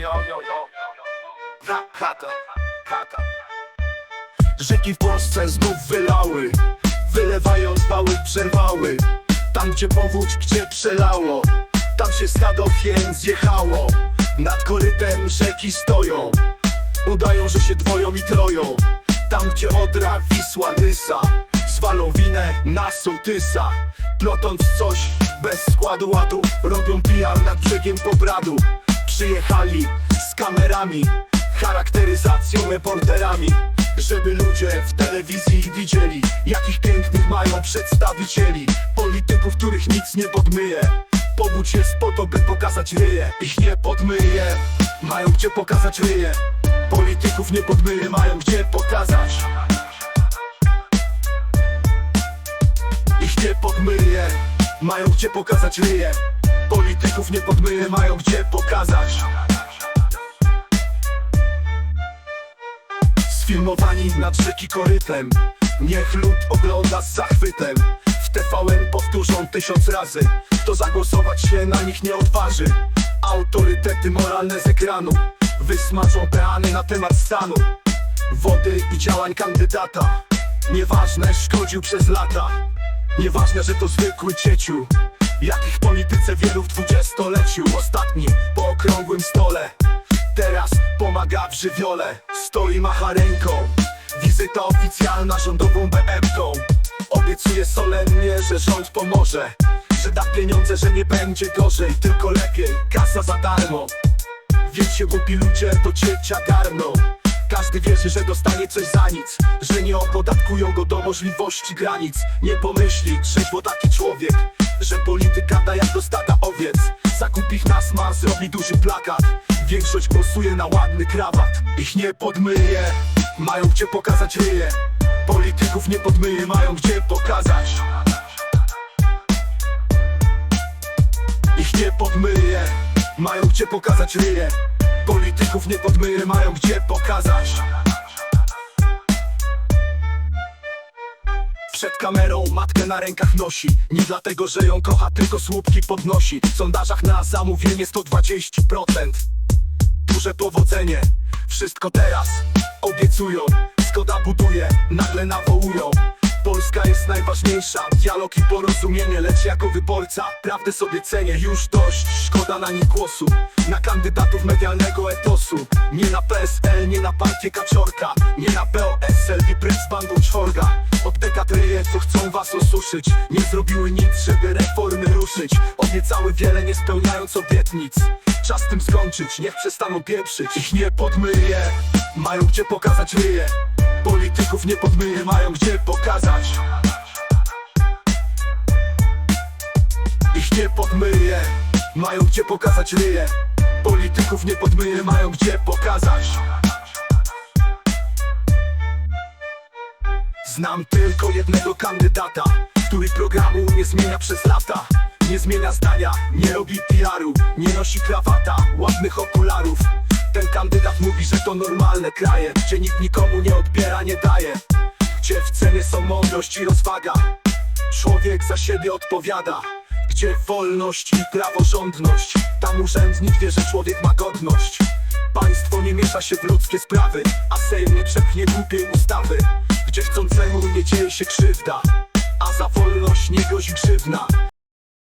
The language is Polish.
yo. Ra, Kata, kata. Rzeki w Polsce znów wylały Wylewając wały przerwały Tam gdzie powódź, gdzie przelało Tam się stado hien zjechało Nad korytem rzeki stoją Udają, że się dwoją i troją Tam gdzie Odra, Wisła, Nysa Zwalą winę na sołtysa Plotąc coś bez składu ładu Robią PR nad brzegiem Pobradu Przyjechali z kamerami Charakteryzacją, reporterami Żeby ludzie w telewizji widzieli Jakich pięknych mają przedstawicieli Polityków, których nic nie podmyje. Powódź jest po to, by pokazać ryje. Ich nie podmyje Mają gdzie pokazać ryje. Polityków nie podmyje, mają gdzie pokazać. Ich nie podmyje Mają gdzie pokazać ryje Polityków nie podmyje, mają gdzie pokazać? Sfilmowani nad rzeki korytem. Niech lud ogląda z zachwytem. W TVN powtórzą tysiąc razy. To zagłosować się na nich nie odważy. Autorytety moralne z ekranu Wysmażą peany na temat stanu. Wody i działań kandydata. Nieważne, szkodził przez lata. Nieważne, że to zwykły cieciu Jakich polityce wielu w dwudziestoleciu Ostatni po okrągłym stole. Teraz pomaga w żywiole Stoi macha ręką. Wizyta oficjalna rządową BM-tą Obiecuje solennie, że rząd pomoże Że da pieniądze, że nie będzie gorzej Tylko lepiej, kasa za darmo. Więc się głupi ludzie do ciecia garną. Każdy wierzy, że dostanie coś za nic Że nie opodatkują go do możliwości granic. Nie pomyśli trzeźwo taki człowiek Że polityka da jak do stada owiec. Zakup ich nas ma, zrobi duży plakat. Większość głosuje na ładny krawat. Ich nie podmyje, mają gdzie pokazać ryje. Polityków nie podmyje, mają gdzie pokazać. Ich nie podmyje, mają gdzie pokazać ryje. Polityków nie podmyje, mają gdzie pokazać Przed kamerą matkę na rękach nosi. Nie dlatego, że ją kocha, tylko słupki podnosi. W sondażach na zamówienie 120% Duże powodzenie, wszystko teraz Obiecują, Skoda buduje, nagle nawołują Polska jest najważniejsza, dialog i porozumienie Lecz jako wyborca, prawdę sobie cenię. Już dość, szkoda na nich głosu. Na kandydatów medialnego etosu. Nie na PSL, nie na partię Kaczorka. Nie na POSL i precz bandą czworga. Od dekadryje, co chcą was osuszyć. Nie zrobiły nic, żeby reformy ruszyć. Obiecały wiele, nie spełniając obietnic. Czas tym skończyć, niech przestaną pieprzyć. Ich nie podmyje, mają gdzie pokazać ryje Polityków nie podmyje, mają gdzie pokazać. Ich nie podmyje, mają gdzie pokazać ryje. Polityków nie podmyje, mają gdzie pokazać. Znam tylko jednego kandydata Który programu nie zmienia przez lata. Nie zmienia zdania, nie robi PR-u Nie nosi krawata, ładnych okularów Ten kandydat mówi, że to normalne kraje Gdzie nikt nikomu nie odbiera, nie daje. Gdzie w cenie są mądrość i rozwaga. Człowiek za siebie odpowiada. Gdzie wolność i praworządność. Tam urzędnik wie, że człowiek ma godność. Państwo nie miesza się w ludzkie sprawy A Sejm nie przepchnie głupiej ustawy. Gdzie chcącemu nie dzieje się krzywda A za wolność nie grozi grzywna